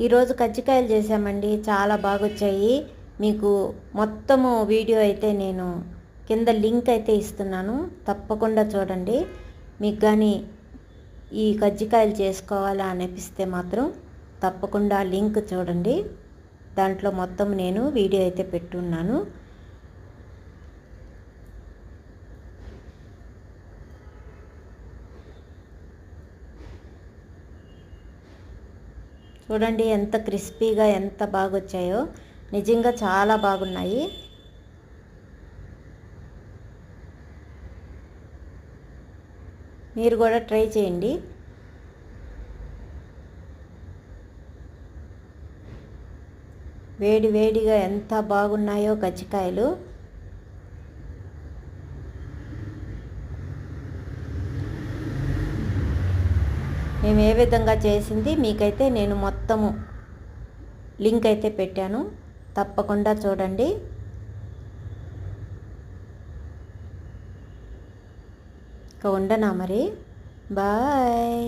ఈరోజు కజ్జికాయలు చేసామండి చాలా బాగా వచ్చాయి మీకు మొత్తము వీడియో అయితే నేను కింద లింక్ అయితే ఇస్తున్నాను. తప్పకుండా చూడండి. మీకు కానీ ఈ కజ్జికాయలు చేసుకోవాలా అనిపిస్తే మాత్రం తప్పకుండా లింక్ చూడండి. దాంట్లో మొత్తం నేను వీడియో అయితే పెట్టున్నాను. చూడండి ఎంత క్రిస్పీగా ఎంత బాగా వచ్చాయో నిజంగా చాలా బాగున్నాయి. మీరు కూడా ట్రై చేయండి. వేడి వేడిగా ఎంత బాగున్నాయో కజ్జికాయలు మేము ఏ విధంగా చేసింది మీకైతే నేను మొత్తము లింక్ అయితే పెట్టాను. తప్పకుండా చూడండి. ఇక ఉండనా మరి. బాయ్.